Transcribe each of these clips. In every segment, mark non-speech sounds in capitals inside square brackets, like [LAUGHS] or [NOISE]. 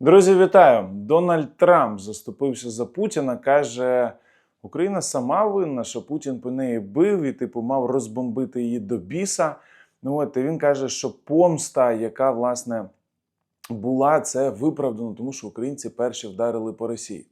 Друзі, вітаю! Дональд Трамп заступився за Путіна. каже, Україна сама винна, що Путін по неї бив і типу мав розбомбити її до біса. Ну от і він каже, що помста, яка власне була, це виправдано, тому що українці перші вдарили по Росії.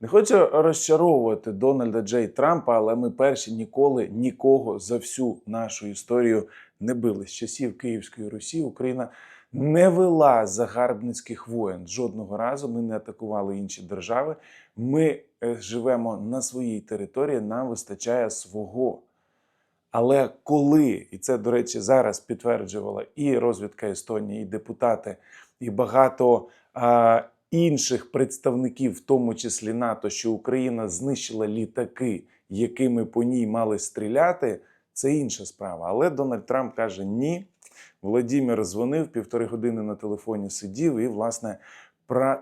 Не хочу розчаровувати Дональда Джей Трампа, але ми перші ніколи нікого за всю нашу історію не били. З часів Київської Русі Україна не вела загарбницьких воєн. Жодного разу ми не атакували інші держави. Ми е, живемо на своїй території, нам вистачає свого. Але коли, і це, до речі, зараз підтверджувала і розвідка Естонії, і депутати, і багато а, інших представників, в тому числі НАТО, що Україна знищила літаки, якими по ній мали стріляти, це інша справа. Але Дональд Трамп каже: ні. Володимир дзвонив півтори години на телефоні сидів, і, власне,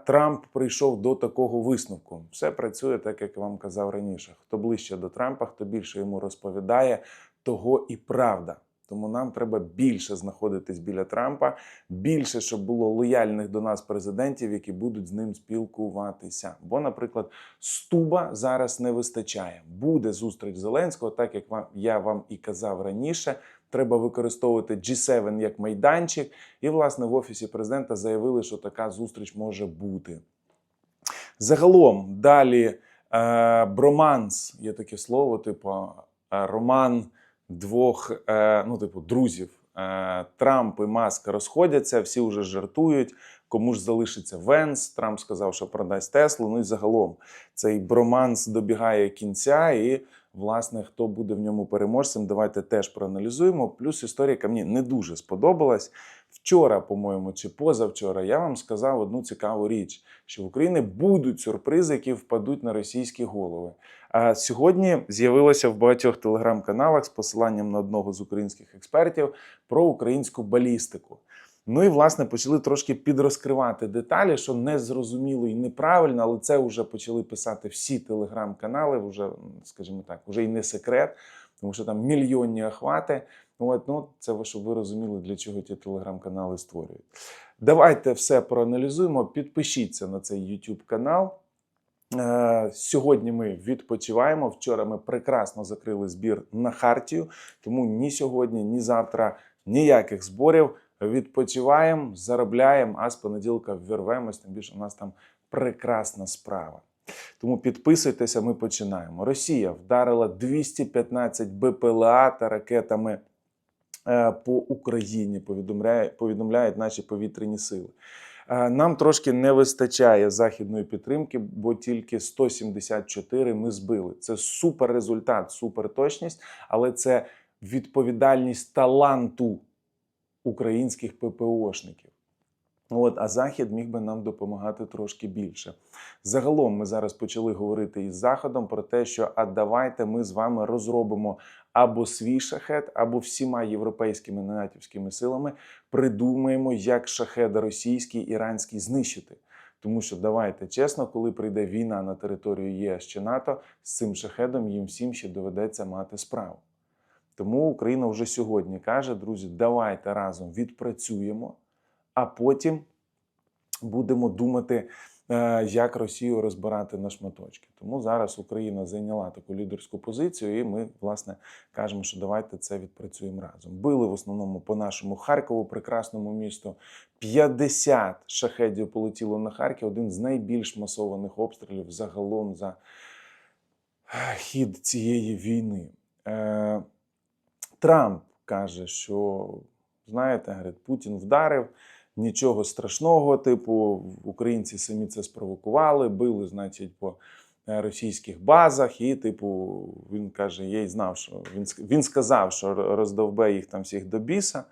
Трамп прийшов до такого висновку. Все працює так, як я вам казав раніше. Хто ближче до Трампа, хто більше йому розповідає, того і правда. Тому нам треба більше знаходитись біля Трампа, більше, щоб було лояльних до нас президентів, які будуть з ним спілкуватися. Бо, наприклад, Стуба зараз не вистачає. Буде зустріч Зеленського, так як я вам і казав раніше. Треба використовувати G7 як майданчик. І, власне, в офісі президента заявили, що така зустріч може бути. Загалом, далі е, броманс є таке слово, типу е, роман двох, е, ну, типу, друзів. Е, Трамп і Маск розходяться, всі вже жартують. Кому ж залишиться Венс? Трамп сказав, що продасть Теслу. Ну і загалом цей броманс добігає кінця, і власне хто буде в ньому переможцем, давайте теж проаналізуємо. Плюс історія мені не дуже сподобалась. Вчора, по-моєму, чи позавчора, я вам сказав одну цікаву річ: що в Україні будуть сюрпризи, які впадуть на російські голови. А сьогодні з'явилося в багатьох телеграм-каналах з посиланням на одного з українських експертів про українську балістику. Ну і власне почали трошки підрозкривати деталі, що не зрозуміло і неправильно, але це вже почали писати всі телеграм-канали, вже, скажімо так, вже і не секрет, тому що там мільйонні охвати. От, ну, це щоб ви розуміли, для чого ті телеграм-канали створюють. Давайте все проаналізуємо. Підпишіться на цей YouTube канал. Е, Сьогодні ми відпочиваємо. Вчора ми прекрасно закрили збір на Хартію, тому ні сьогодні, ні завтра ніяких зборів. Відпочиваємо, заробляємо, а з понеділка ввірвемось. Тим більше у нас там прекрасна справа. Тому підписуйтеся, ми починаємо. Росія вдарила 215 БПЛА та ракетами е, по Україні. Повідомляють наші повітряні сили. Е, Нам трошки не вистачає західної підтримки, бо тільки 174 ми збили. Це супер результат, супер точність, але це відповідальність таланту українських ППОшників. От, а Захід міг би нам допомагати трошки більше. Загалом ми зараз почали говорити із Заходом про те, що а давайте ми з вами розробимо або свій шахет, або всіма європейськими натівськими силами придумаємо, як шахет російський, іранський знищити. Тому що давайте чесно, коли прийде війна на територію ЄС чи НАТО, з цим шахедом їм всім ще доведеться мати справу. Тому Україна вже сьогодні каже: друзі, давайте разом відпрацюємо, а потім будемо думати, е, як Росію розбирати на шматочки. Тому зараз Україна зайняла таку лідерську позицію, і ми, власне, кажемо, що давайте це відпрацюємо разом. Били в основному по нашому Харкову, прекрасному місту. 50 шахедів полетіло на Харків, один з найбільш масованих обстрілів загалом за е, хід цієї війни. Трамп каже, що знаєте, говорить, Путін вдарив, нічого страшного. Типу, українці самі це спровокували, били, значить, по е, російських базах. І, типу, він каже: я й знав, що він він сказав, що роздовбе їх там всіх до біса.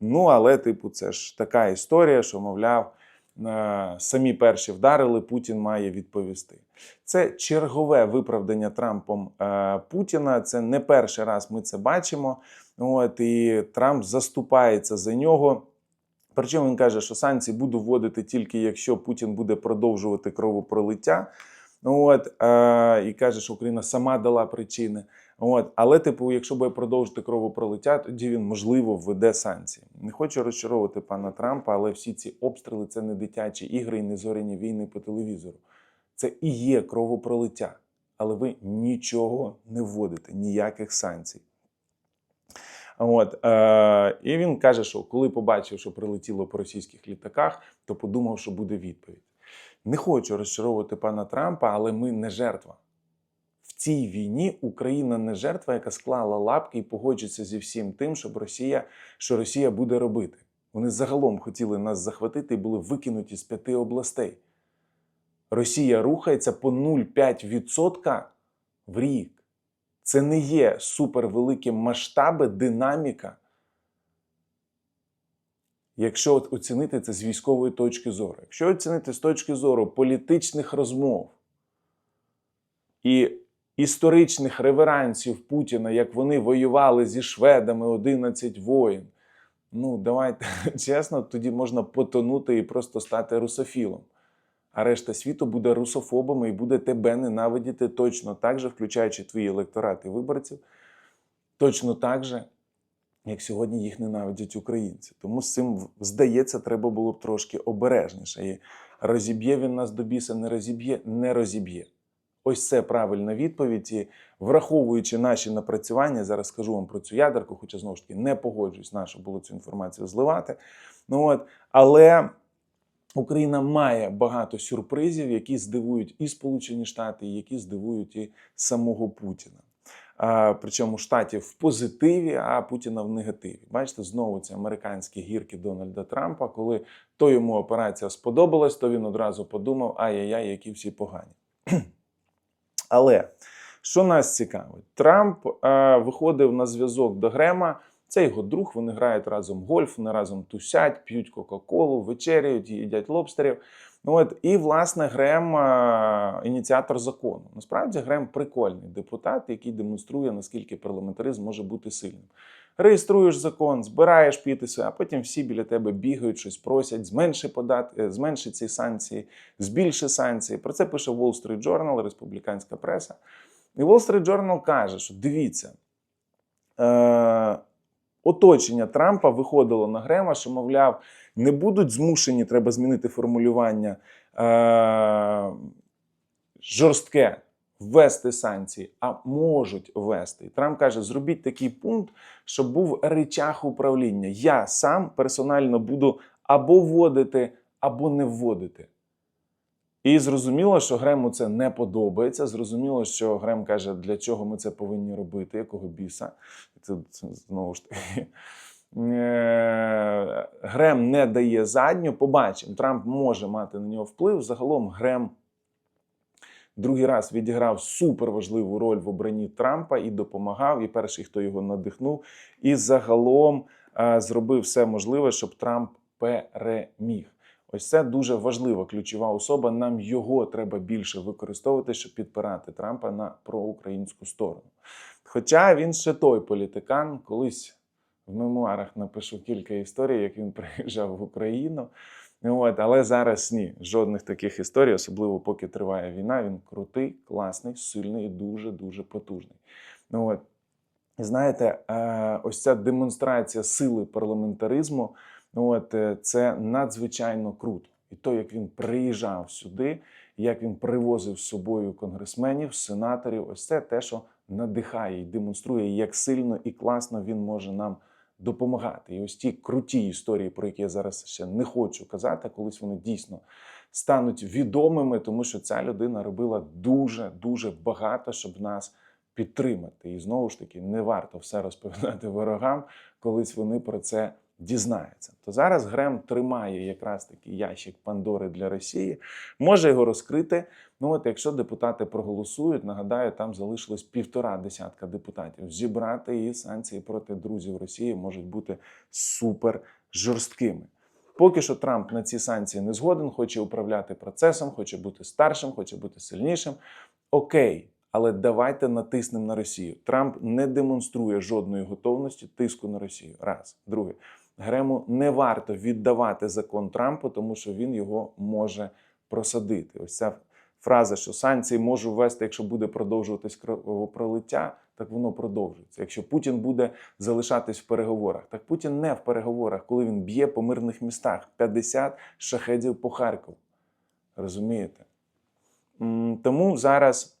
Ну, але, типу, це ж така історія, що, мовляв, самі перші вдарили, Путін має відповісти. Це чергове виправдання Трампом е, Путіна. Це не перший раз ми це бачимо. От і Трамп заступається за нього. Причому він каже, що санкції буду вводити тільки якщо Путін буде продовжувати кровопролиття. От, е, і каже, що Україна сама дала причини. От, але, типу, якщо буде продовжити кровопролиття, тоді він можливо введе санкції. Не хочу розчаровувати пана Трампа, але всі ці обстріли це не дитячі ігри і не зоряні війни по телевізору. Це і є кровопролиття. Але ви нічого не вводите, ніяких санкцій. От, е, і він каже, що коли побачив, що прилетіло по російських літаках, то подумав, що буде відповідь. Не хочу розчаровувати пана Трампа, але ми не жертва. Цій війні Україна не жертва, яка склала лапки і погоджується зі всім тим, щоб Росія, що Росія буде робити. Вони загалом хотіли нас захватити і були викинуті з п'яти областей. Росія рухається по 0,5% в рік. Це не є супервеликі масштаби, динаміка. Якщо оцінити це з військової точки зору, якщо оцінити з точки зору політичних розмов і історичних реверансів Путіна, як вони воювали зі шведами 11 воїн, ну давайте [LAUGHS] чесно, тоді можна потонути і просто стати русофілом. А решта світу буде русофобами і буде тебе ненавидіти точно так же, включаючи твої електорати виборців, точно так же, як сьогодні їх ненавидять українці. Тому з цим, здається, треба було б трошки обережніше. І розіб'є він нас до біса, не розіб'є, не розіб'є. Ось це правильна відповідь. І враховуючи наші напрацювання, зараз скажу вам про цю ядерку, хоча знову ж таки не погоджуюсь, нашу було цю інформацію зливати. Ну от, але. Україна має багато сюрпризів, які здивують і Сполучені Штати, і які здивують і самого Путіна. А, причому штатів в позитиві, а Путіна в негативі. Бачите, знову ці американські гірки Дональда Трампа, коли то йому операція сподобалась, то він одразу подумав: ай-яй-яй, які всі погані. Але що нас цікавить, Трамп е, виходив на зв'язок до Грема. Це його друг, вони грають разом гольф, вони разом тусять, п'ють Кока-Колу, вечеряють, їдять лобстерів. Ну от і власне Грем е, ініціатор закону. Насправді Грем прикольний депутат, який демонструє, наскільки парламентаризм може бути сильним. Реєструєш закон, збираєш підписи, а потім всі біля тебе бігають, щось просять, зменши податки, зменши ці санкції, збільши санкції. Про це пише Wall Street Journal, республіканська преса. І Wall Street Journal каже, що дивіться. Е- оточення Трампа виходило на Грема, що, мовляв, не будуть змушені, треба змінити формулювання е- жорстке ввести санкції, а можуть ввести. І Трамп каже: зробіть такий пункт, щоб був речах управління. Я сам персонально буду або вводити, або не вводити. І зрозуміло, що Грему це не подобається. Зрозуміло, що Грем каже, для чого ми це повинні робити, якого біса. Це, це знову ж таки. Е, Грем не дає задню. Побачимо, Трамп може мати на нього вплив. Загалом Грем другий раз відіграв суперважливу роль в обранні Трампа і допомагав. І перший, хто його надихнув, і загалом е, зробив все можливе, щоб Трамп переміг. Ось це дуже важлива ключова особа. Нам його треба більше використовувати, щоб підпирати Трампа на проукраїнську сторону. Хоча він ще той політикан, колись в мемуарах напишу кілька історій, як він [LAUGHS] приїжджав в Україну. От, але зараз ні, жодних таких історій, особливо поки триває війна. Він крутий, класний, сильний і дуже дуже потужний. От. І знаєте, е, ось ця демонстрація сили парламентаризму. От це надзвичайно круто. І то, як він приїжджав сюди, як він привозив з собою конгресменів, сенаторів, ось це те, що надихає і демонструє, як сильно і класно він може нам допомагати. І ось ті круті історії, про які я зараз ще не хочу казати, колись вони дійсно стануть відомими, тому що ця людина робила дуже дуже багато, щоб нас підтримати. І знову ж таки, не варто все розповідати ворогам, колись вони про це дізнається. То зараз Грем тримає якраз такий ящик Пандори для Росії, може його розкрити. Ну от якщо депутати проголосують, нагадаю, там залишилось півтора десятка депутатів. Зібрати і санкції проти друзів Росії можуть бути супер жорсткими. Поки що Трамп на ці санкції не згоден, хоче управляти процесом, хоче бути старшим, хоче бути сильнішим. Окей, але давайте натиснемо на Росію. Трамп не демонструє жодної готовності тиску на Росію. Раз, друге. Грему не варто віддавати закон Трампу, тому що він його може просадити. Ось ця фраза, що санкції можу ввести, якщо буде продовжуватись кровопролиття, так воно продовжується. Якщо Путін буде залишатись в переговорах, так Путін не в переговорах, коли він б'є по мирних містах 50 шахедів по Харкову. Розумієте? Тому зараз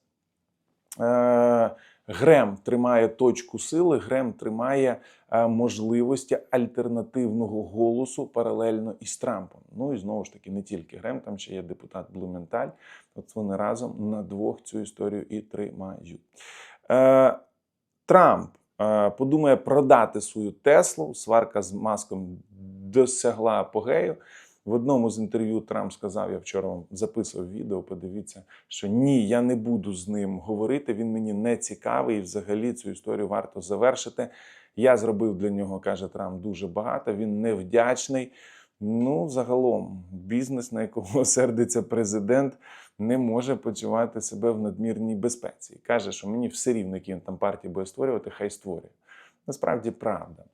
е, Грем тримає точку сили, Грем тримає е, можливості альтернативного голосу паралельно із Трампом. Ну і знову ж таки, не тільки Грем, там ще є депутат Блументаль. От вони разом на двох цю історію і тримають. Е, Трамп е, подумає продати свою Теслу. Сварка з маском досягла апогею. В одному з інтерв'ю Трамп сказав: я вчора вам записував відео. Подивіться, що ні, я не буду з ним говорити. Він мені не цікавий. І взагалі цю історію варто завершити. Я зробив для нього, каже Трамп, дуже багато. Він невдячний. Ну, загалом, бізнес, на якого [LAUGHS] сердиться президент, не може почувати себе в надмірній безпеці. Каже, що мені все рівно, які він там партії буде створювати, хай створює. Насправді правда.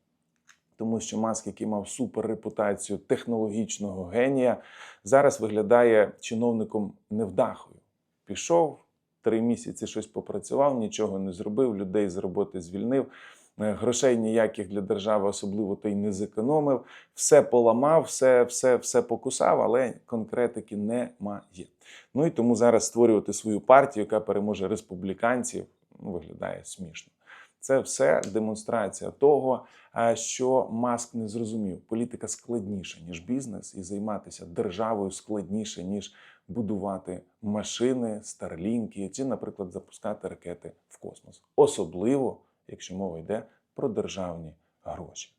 Тому що Маск, який мав супер репутацію технологічного генія, зараз виглядає чиновником невдахою. Пішов три місяці щось попрацював, нічого не зробив, людей з роботи звільнив. е, Грошей ніяких для держави особливо то й не зекономив, все поламав, все, все, все покусав, але конкретики немає. Ну і тому зараз створювати свою партію, яка переможе республіканців, ну, виглядає смішно. Це все демонстрація того, що Маск не зрозумів. Політика складніша, ніж бізнес, і займатися державою складніше, ніж будувати машини, старлінки чи, наприклад, запускати ракети в космос. Особливо, якщо мова йде про державні гроші.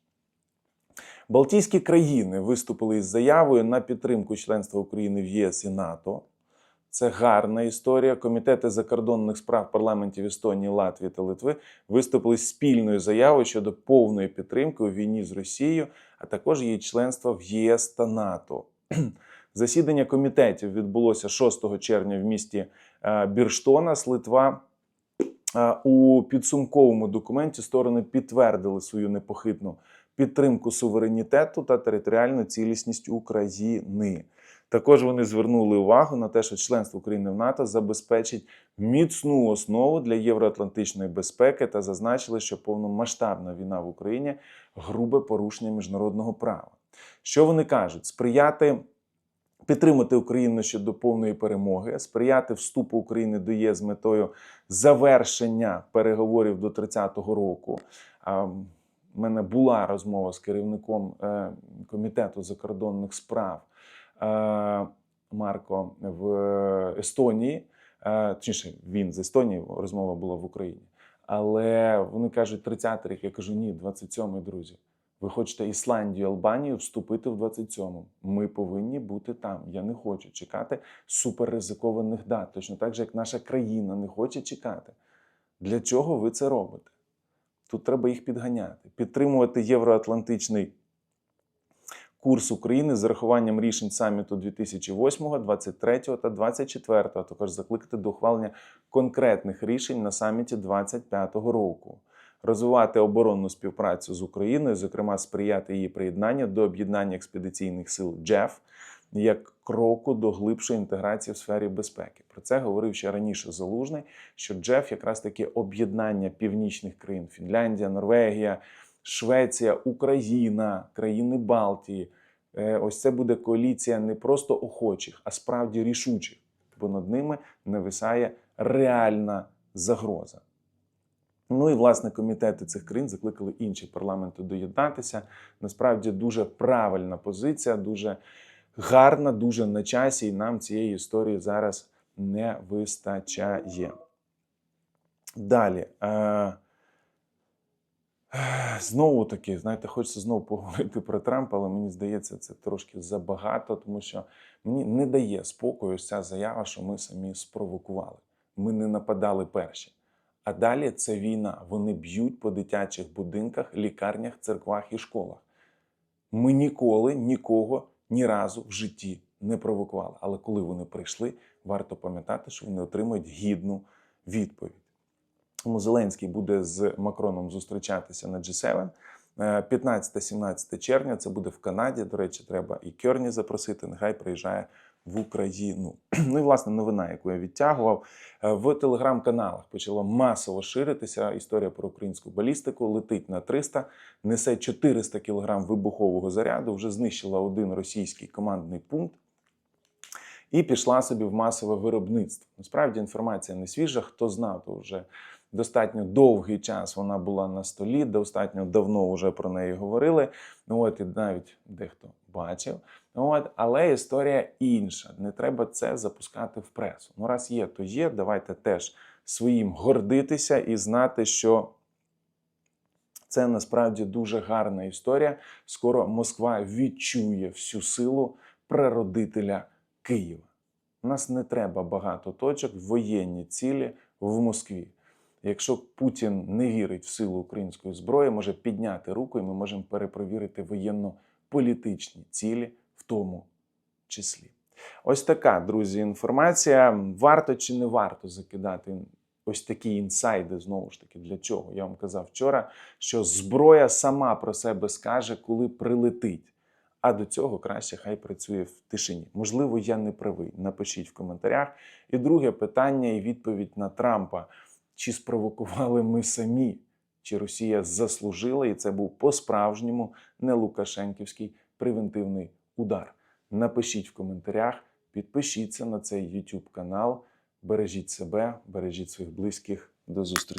Балтійські країни виступили із заявою на підтримку членства України в ЄС і НАТО. Це гарна історія. Комітети закордонних справ парламентів Естонії, Латвії та Литви виступили спільною заявою щодо повної підтримки у війні з Росією, а також її членства в ЄС та НАТО. [CLEARS THROAT] Засідання комітетів відбулося 6 червня в місті е, Бірштонас, Литва. Е, У підсумковому документі сторони підтвердили свою непохитну підтримку суверенітету та територіальну цілісність України. Також вони звернули увагу на те, що членство України в НАТО забезпечить міцну основу для євроатлантичної безпеки та зазначили, що повномасштабна війна в Україні грубе порушення міжнародного права. Що вони кажуть? Сприяти підтримати Україну щодо повної перемоги, сприяти вступу України до ЄС з метою завершення переговорів до 30-го року. У мене була розмова з керівником е, комітету закордонних справ Марко в Естонії. Е, Точніше, він з Естонії, розмова була в Україні. Але вони кажуть, 30 рік. Я кажу, ні, 27-й, друзі. Ви хочете Ісландію, Албанію вступити в 27-му. Ми повинні бути там. Я не хочу чекати суперризикованих дат. Точно так же, як наша країна не хоче чекати. Для чого ви це робите? Тут треба їх підганяти, підтримувати євроатлантичний курс України з урахуванням рішень саміту 2008, 23 та 24, а також закликати до ухвалення конкретних рішень на саміті 25 року. Розвивати оборонну співпрацю з Україною, зокрема сприяти її приєднанню до об'єднання експедиційних сил JEF як кроку до глибшої інтеграції в сфері безпеки. Про це говорив ще раніше Залужний, що JEF якраз таки об'єднання північних країн: Фінляндія, Норвегія, Швеція, Україна, країни Балтії. Е, Ось це буде коаліція не просто охочих, а справді рішучих, бо над ними нависає реальна загроза. Ну і власне комітети цих країн закликали інші парламенти доєднатися. Насправді дуже правильна позиція, дуже гарна, дуже на часі, і нам цієї історії зараз не вистачає. Далі. Е, Знову таки, знаєте, хочеться знову поговорити про Трампа, але мені здається, це трошки забагато, тому що мені не дає спокою ця заява, що ми самі спровокували. Ми не нападали перші. А далі це війна. Вони б'ють по дитячих будинках, лікарнях, церквах і школах. Ми ніколи нікого ні разу в житті не провокували. Але коли вони прийшли, варто пам'ятати, що вони отримують гідну відповідь. Тому Зеленський буде з Макроном зустрічатися на G7. Е, 15-17 червня це буде в Канаді. До речі, треба і Керні запросити. Нехай приїжджає в Україну. [CLEARS THROAT] Ну і власне новина, яку я відтягував е, в телеграм-каналах, почала масово ширитися історія про українську балістику. Летить на 300, несе 400 кг вибухового заряду, вже знищила один російський командний пункт. І пішла собі в масове виробництво. Насправді інформація не свіжа. Хто знав, то вже достатньо довгий час вона була на столі, достатньо давно вже про неї говорили. От і навіть дехто бачив. От, але історія інша. Не треба це запускати в пресу. Ну, раз є, то є. Давайте теж своїм гордитися і знати, що це насправді дуже гарна історія. Скоро Москва відчує всю силу прародителя Києва. У нас не треба багато точок воєнні цілі в Москві. Якщо Путін не вірить в силу української зброї, може підняти руку, і ми можемо перепровірити воєнно-політичні цілі в тому числі. Ось така, друзі, інформація. Варто чи не варто закидати ось такі інсайди, знову ж таки, для чого? Я вам казав вчора, що зброя сама про себе скаже, коли прилетить. А до цього краще хай працює в тишині. Можливо, я не правий. Напишіть в коментарях. І друге питання і відповідь на Трампа: чи спровокували ми самі? Чи Росія заслужила, і це був по-справжньому не Лукашенківський превентивний удар? Напишіть в коментарях, підпишіться на цей YouTube канал. Бережіть себе, бережіть своїх близьких. До зустрічі.